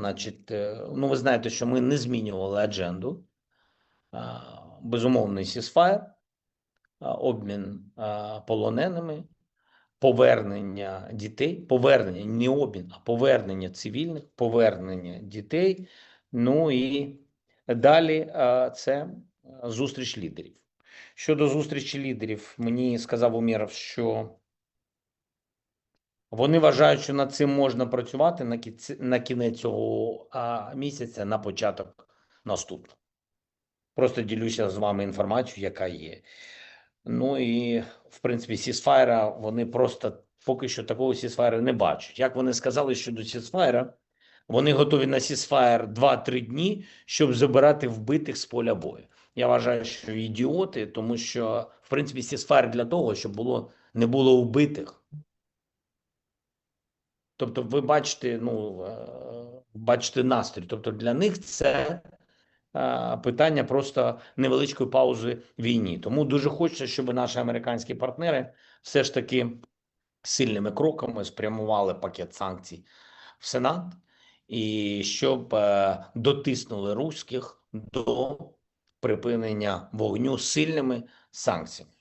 Значить, е, ну ви знаєте, що ми не змінювали адженду. Безумовний сісфаєр, обмін полоненими, повернення дітей, повернення, не обмін, а повернення цивільних, повернення дітей. Ну і далі це зустріч лідерів. Щодо зустрічі лідерів, мені сказав Умєров, що вони вважають, що над цим можна працювати на кінець, на кінець цього місяця, на початок наступного. Просто ділюся з вами інформацією, яка є. Ну і в принципі, сісфайра вони просто поки що такого сісфайра не бачать. Як вони сказали щодо сісфайра, вони готові на сісфайр 2-3 дні, щоб забирати вбитих з поля бою. Я вважаю, що ідіоти, тому що в принципі сісфайр для того, щоб було не було вбитих. Тобто, ви бачите, ну е, бачите настрій. Тобто для них це е, питання просто невеличкої паузи війні. Тому дуже хочеться, щоб наші американські партнери все ж таки сильними кроками спрямували пакет санкцій в Сенат і щоб е, дотиснули руських до припинення вогню сильними санкціями.